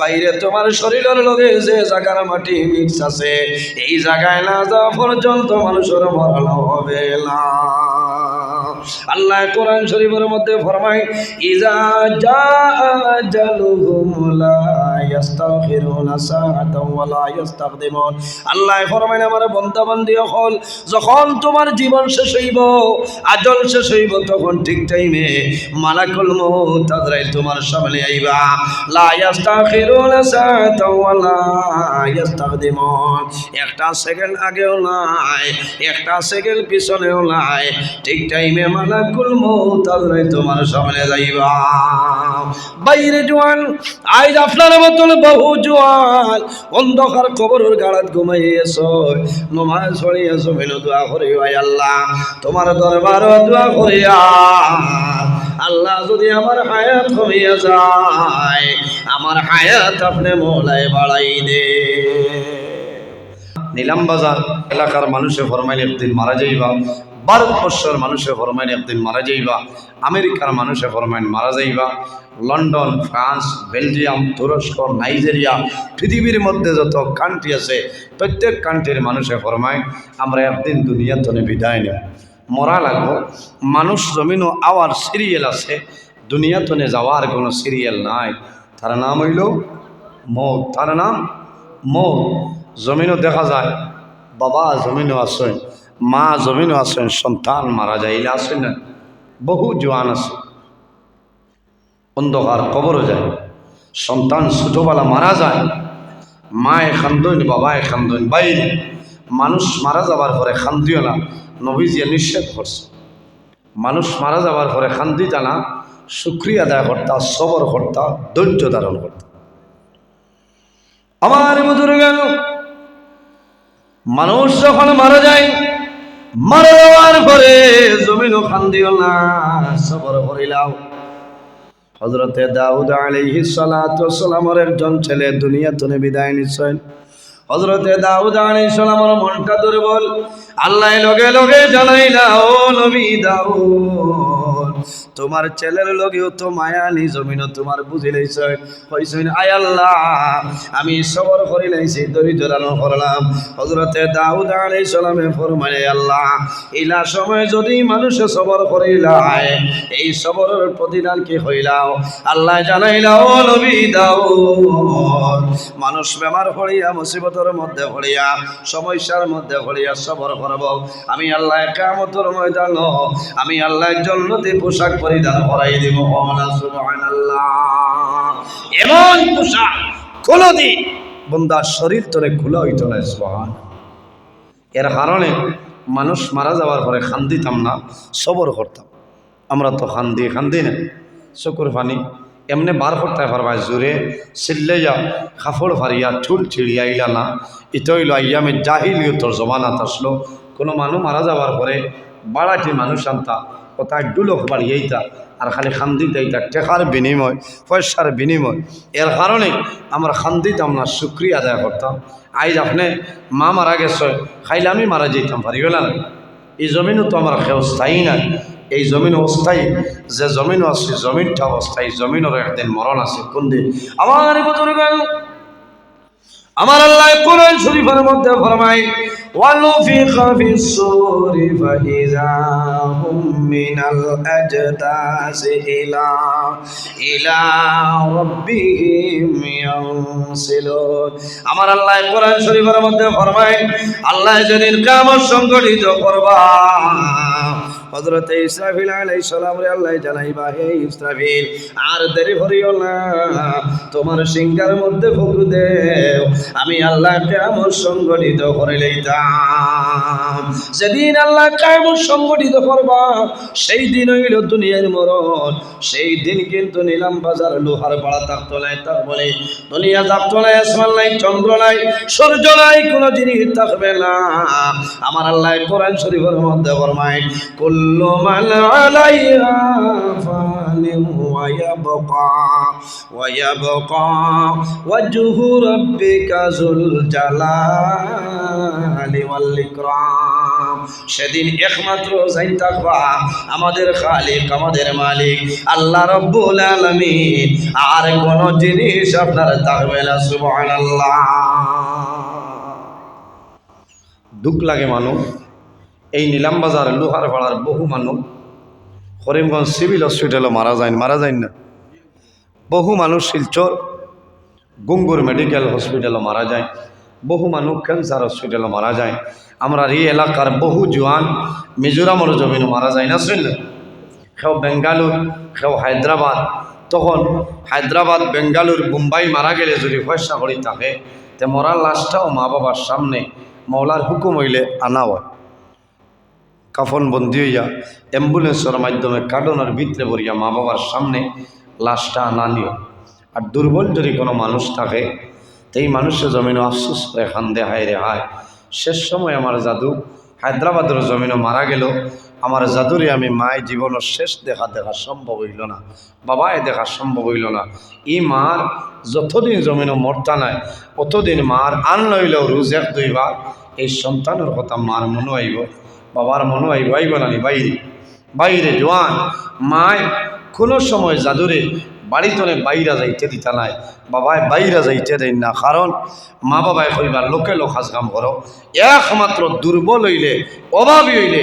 বাইরে তোমার শরীরের লগে যে জায়গার মাটি মিক্স আছে এই জায়গায় না যাওয়া পর্যন্ত মানুষের মরণ হবে না। আল্লাহ কোরআন শরীফের মধ্যে ফরমায়, ইজা যা আজালুহুম লা ইস্তাগফিরুনা সাআতাও ওয়া লা ইস্তাকদিমুন আল্লাহ ফরমায় আমার বান্দা বান্দি হল, যখন তোমার জীবন শেষ হইব, আজল শেষ হইব, তখন ঠিক টাইমে মালাকুল মউত আজরাইল তোমার সামনে আইবা। লা ইস্তাগফিরুনা সাআতাও ওয়া লা ইস্তাকদিমুন একটা সেকেন্ড আগেও নাই, একটা সেকেন্ড পিছনেও নাই, ঠিক টাইমে মালাকুল মউত আজরাইল তোমার সামনে যাইবা। বাইরে জোয়ান আজ আপনার মতন বহু জোয়ান অন্ধকার কবরের গাড়াত ঘুমাইয়েছ নমাজ পড়িয়েছ মেনু দোয়া করি, ভাই আল্লাহ। তোমার দরবার দোয়া করিয়া আল্লাহ। যদি আমার হায়াত কমিয়া যায়, আমার হায়াত আপনি মোলাই বাড়াই দে। নিলাম বাজার, এলাকার মানুষে ফরমাইলে একদিন মারা যাইবা। ভারতবর্ষের মানুষে ফরমাইন একদিন মারা যাইবা, আমেরিকার মানুষে ফরমাইন মারা যাইবা, লন্ডন, ফ্রান্স, বেলজিয়াম, তুরস্ক, নাইজেরিয়া, পৃথিবীর মধ্যে যত কান্ট্রি আছে, প্রত্যেক কান্ট্রির মানুষে ফরমায় আমরা একদিন দুনিয়া তনে বিদায় নেব। মরা লাগবো, মানুষ জমিনও আওয়ার সিরিয়াল আছে দুনিয়া তনে যাওয়ার কোনো সিরিয়াল নাই। তার নাম হইল মৌ তার নাম মৌ জমিনও দেখা যায়, বাবা জমিনও আসেন মা জমিনও আসেন সন্তান মারা যায় এলে আসেন না? বহু জোয়ান আছে। অন্ধকার কবরও যায়। সন্তান ছোটোবেলা মারা যায়। মায়ে খান্দইন বাবায় খান্দইন বাইরে। মানুষ মারা যাবার পরে খান্দিও না। নবীজিয়া নিষেধ করছে। মানুষ মারা যাবার পরে খান্দি জানা সুক্রিয়া আদায় কর্তা, সবর কর্তা, ধৈর্য ধারণ কর্তা। আমার বুজুর গেল মানুষ যখন মারা যায় মারা যাওয়ার পরে খান খান্দিও না, সবর করিলাও হজরতে দাউদ আলাইহি সালাতু সালামের একজন ছেলে দুনিয়া তনে বিদায় নিচ্ছেন। হজরতে দাউদ আলাইহিস সালামের মনটা দুর্বল। আল্লাহ লগে লগে জানাইলা, ও নবী দাউদ তোমার ছেলের লগেও তো মায়া নি জমিন তোমার বুঝি লাইছে। আয় আল্লাহ, আমি সবর করি লাইছি ধৈর্য ধারণ করলাম। হজরতে দাউদ আলাইহিস সালামে ফরমায় আল্লাহ, ইলা সময় যদি মানুষে সবর করিলায় এই সবরের প্রতিদান কি হইলাও? আল্লাহ জানাইলাও নবী দাউদ, মানুষ বেমার পড়িয়া, মুসিবতের মধ্যে পড়িয়া, সমস্যার মধ্যে পড়িয়া সবর করব। আমি আল্লাহ কামতর ময়দান আমি আল্লাহ জন্নতি পোশাক পরিধান করাই এমন পোশাক বন্দার শরীর তোরে খুলে হইতো না, সুবহান। এর কারণে মানুষ মারা যাওয়ার পরে খান্দিতাম না, সবর করতাম। আমরা তো খান্দি খান্দি না। চকুর পানি এমনি বার করতে পারবা জোরে চিল্লাইয়া কাপড় ফারিয়া ঠুল ছিড়িয়াইলা না। ইতইল আইয়ামে জাহিলিয়তর জমানাত আসলো। কোনো মানুষ মারা যাওয়ার পরে বাড়াটি মানুষ আনতা কোথায় ডুলক বাড়িয়েইতা আর খালি খান্দি দেইতা টেকার বিনিময়, পয়সার বিনিময়। এর কারণে আমরা খান্দিতাম না শুক্রিয়া আদায় করতাম। আইজ আপনি মা মারা গেছে, খাইলে আমি মারা যেতাম পারি না এই জমিনও তো আমার খেয়ে স্থায়ী নাই। এই জমিন অস্থায়ী, যে জমিন আছে, জমিনটা অস্থায়ী জমিনের একদিন মরণ আছে, কোন দিন? আমার আমার আল্লাহ কোরআন শরীফের মধ্যে ফরমায় ونفخ في الصور فإذا هم من الأجداث إلى إلى ربهم ينسلون আমার আল্লাহ কোরআন শরীফের মধ্যে ফরমায় আল্লাহ যেদিন কামত সংগঠিত করবা হজরত ইসরাফিল আলাই সালাম রে আল্লাহ জানাইবা, হে ইসরাফিল, আর দেরি করিও না, তোমার সিংহার মধ্যে ফুকু দেও, আমি আল্লাহ কেমন সংগঠিত করে লইতাম। যেদিন আল্লাহ কেমন সংগঠিত করবা, সেই দিন হইল দুনিয়ার মরণ, সেই দিন কিন্তু নিলাম বাজার, লোহার পাড়া থাকতো নাই তার বলে, দুনিয়া থাকতো নাই আসমান নাই, চন্দ্র নাই, সূর্য নাই, কোনো জিনিস থাকবে না। আমার আল্লাহ কোরআন শরীফের মধ্যে ফরমায় কুল্লু মান আলাইহা ফান ويبقى ويبقى وجه ربك ذو الجلال والإكرام সেদিন একমাত্র যাই থাকবা আমাদের খালিক আমাদের মালিক আল্লাহ রব্বুল আলামিন আর কোন জিনিস আপনার থাকবে না সুবহানাল্লাহ দুঃখ লাগে মানুষ এই নিলাম বাজার, লোহার পাড়ার বহু মানুষ করিমগঞ্জ সিভিল হসপিটালও মারা যায় মারা যায় না। বহু মানুষ শিলচর, গুঙ্গুর মেডিকেল হসপিটালও মারা যায়। বহু মানুষ ক্যান্সার হসপিটালও মারা যায়। আমরা এই এলাকার বহু জোয়ান মিজোরামের জমিনও মারা যায়, না শুনলেন কেউ বেঙ্গালুর কেউ হায়দ্রাবাদ। তখন হায়দ্রাবাদ, বেঙ্গালুর, মুম্বাই মারা গেলে যদি পয়সা করি থাকে তে মরার লাশটাও মা বাবার সামনে মৌলার হুকুম হইলে আনা হয়। কাফন বন্দি হইয়া অ্যাম্বুলেন্সের মাধ্যমে কার্টনের ভিতরে ভরিয়া মা বাবার সামনে লাশটা আনা নিও। আর দুর্বল যদি কোনো মানুষ থাকে এই মানুষের জমিনও আফসোস করে খান্দে, হায় রে হায়। শেষ সময় আমার জাদু, হায়দ্রাবাদের জমিনও মারা গেল। আমার জাদুরে আমি মায়ের জীবনের শেষ দেখা দেখা সম্ভব হইল না। বাবায় দেখা সম্ভব হইল না। ই মার যতদিন জমিনও মরতা নাই, অতদিন মার আন লইলেও রোজ এক দুইবার এই সন্তানের কথা মার মনে আইব। বাবার মনে আইব আইব না নি বাইরে বাইরে জোয়ান, মায়, কোনো সময় জাদুরে বাড়িতনে বাইরা যাইতে দিতা নাই, বাবায় বাইরা যাইতে দেন না। কারণ মা বাবায় কইবার লোকে লোক হাজ কাম করো। একমাত্র দুর্বল হইলে, অভাবী হইলে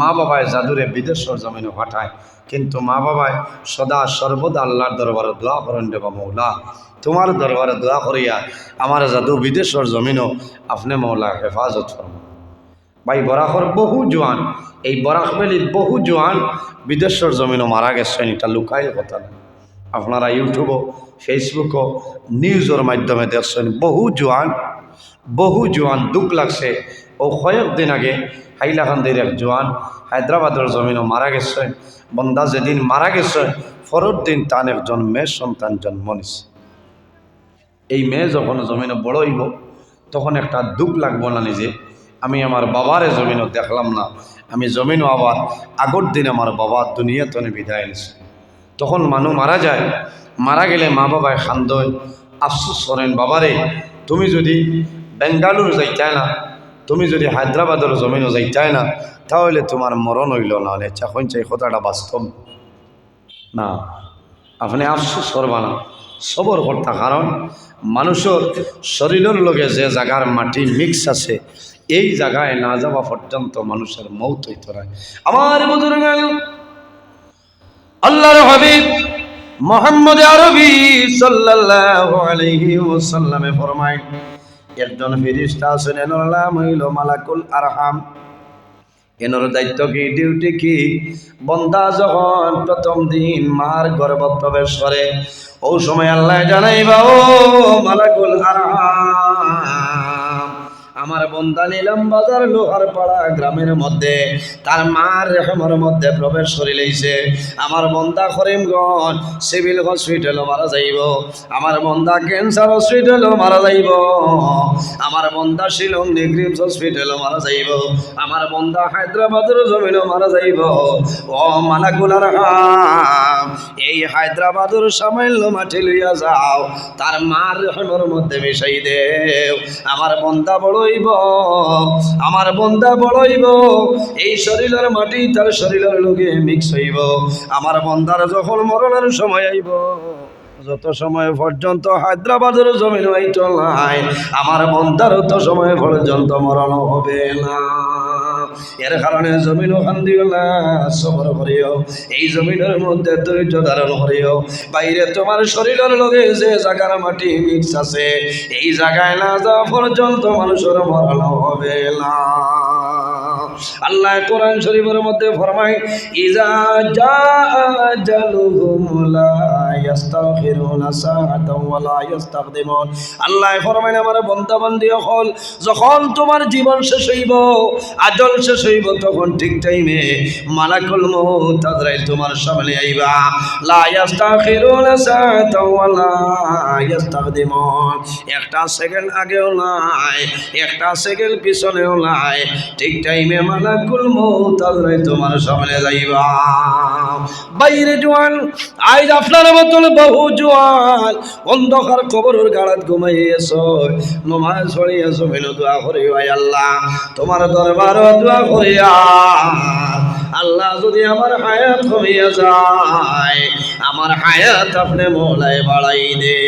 মা বাবায় জাদুরে বিদেশের জমিনে পাঠায়। কিন্তু মা বাবায় সদা সর্বদা আল্লাহর দরবারে দোয়া করেন দেবা মৌলা। তোমার দরবারে দোয়া করিয়া আমার জাদু বিদেশের জমিনও আপনি মৌলা হেফাজত ফরমা ভাই বরাকর বহু জোয়ান, এই বরাকবেলির বহু জোয়ান বিদেশের জমিনও মারা গেছেন এটা লুকাইল কথা না। আপনারা ইউটিউবও ফেসবুকও নিউজের মাধ্যমে দেখছেন, বহু জোয়ান বহু জোয়ান দুঃখ লাগছে। ও কয়েকদিন আগে হাইলাকান্দির এক জোয়ান হায়দ্রাবাদের জমিনও মারা গেছে। বন্দা যেদিন মারা গেছে পরের দিন তার একজন মেয়ে সন্তান জন্ম নিছে। এই মেয়ে যখন জমিনে বড় হইব, তখন একটা দুঃখ লাগবো না নিজে। আমি আমার বাবারে জমিনও দেখলাম না। আমি জমিনও আবার আগর দিন আমার বাবা দুনিয়া তনে বিদায় নিছে। তখন মানুষ মারা যায়। মারা গেলে মা বাবায় খান্দয় আফসোস করেন, বাবারে, তুমি যদি বেঙ্গালুরু যাইতাই না, তুমি যদি হায়দ্রাবাদের জমিনও যাইতাই না, তাহলে তোমার মরণ হইল না হলে চাখন চাই কথাটা বাস্তব না। আপনি আফসোস করবা না। সবর কর্তা, কারণ মানুষের শরীরের লগে যে জায়গার মাটি মিক্স আছে এই জায়গায় না যাওয়া পর্যন্ত মানুষের মৌত হইতে হয় আমার বুজুর্গ আল্লাহর হাবিব মোহাম্মদ আরবি সাল্লাল্লাহু আলাইহি ওয়াসাল্লামে ফরমায়, একজন ফেরেশতা আছেন, এনার নাম হইল মালাকুল আরহাম। এনার দায়িত্ব কি ডিউটি কি? বন্দা যখন প্রথম দিন মার গর্ভ প্রবেশ করে, ও সময় আল্লাহ জানাইবা, ও মালাকুল আরহাম আমার বন্দা নিলাম বাজার লোহার পাড়া গ্রামের মধ্যে। তার মার রেহমের মধ্যে প্রবেশ করে লইছে আমার বন্দা করিমগঞ্জ সিভিল হসপিটালও মারা যাইব। আমার বন্দা ক্যান্সার হসপিটালও মারা যাইব। আমার বন্দা শিলং নিগ্রিমস হসপিটালও মারা যাইব। আমার বন্দা হায়দ্রাবাদের জমিনও মারা যাইব। ও মালাকুলার এই হায়দ্রাবাদের সামান্য মাটি লইয়া যাও। তার মার রেহমের মধ্যে মিশাই দেও। আমার বন্দা বড়ইব আমার বন্দা বড়ইব এই শরীরের মাটি তার শরীরের লোকে মিক্স হইব। আমার বন্দার যখন মরণের সময় আইব, যত সময় পর্যন্ত হায়দ্রাবাদের জমিন হইত নাই, আমার বন্দার তো সময় পর্যন্ত মরণ হবে না। এর কারণে জমিন ওখান দিও না, সবর করিও। এই জমিনের মধ্যে ধৈর্য ধারণ করিও। বাইরে তোমার শরীরের লগে যে জায়গার মাটি মিক্স আছে, এই জায়গায় না যাওয়া পর্যন্ত মানুষের মরণ হবে না। আল্লাহ কোরআন শরীফের মধ্যে ফরমায়, ইজা জা আজালুহুম লা ইস্তাগফিরুনা সাআতাও ওয়া লা আল্লাহ আমার বান্দা বান্দি হল যখন তোমার জীবন শেষ হইব আজল শেষ হইব, তখন ঠিক টাইমে মালাকুল মউত আজরাইল তোমার সামনে আইবা। লা ইস্তাগফিরুনা সাআতাও ওয়া লা একটা সেকেন্ড আগেও নাই, একটা সেকেন্ড পিছনেও নাই, ঠিক টাইমে মালাকুল মউত আজরাইল তোমার সামনে যাইবা। বাইরে জোয়ান আজ আপনার মতন বহু জোয়াল। অন্ধকার কবরের গাড়াত ঘুমাইয়েছ নমাজ ছড়িয়েছ মিনু দোয়া করি ভাই আল্লাহ। তোমার দরবার দোয়া করিয়া আল্লাহ যদি আমার হায়াত কমিয়া যায়, আমার হায়াত আপনি মোলায় বাড়াই দে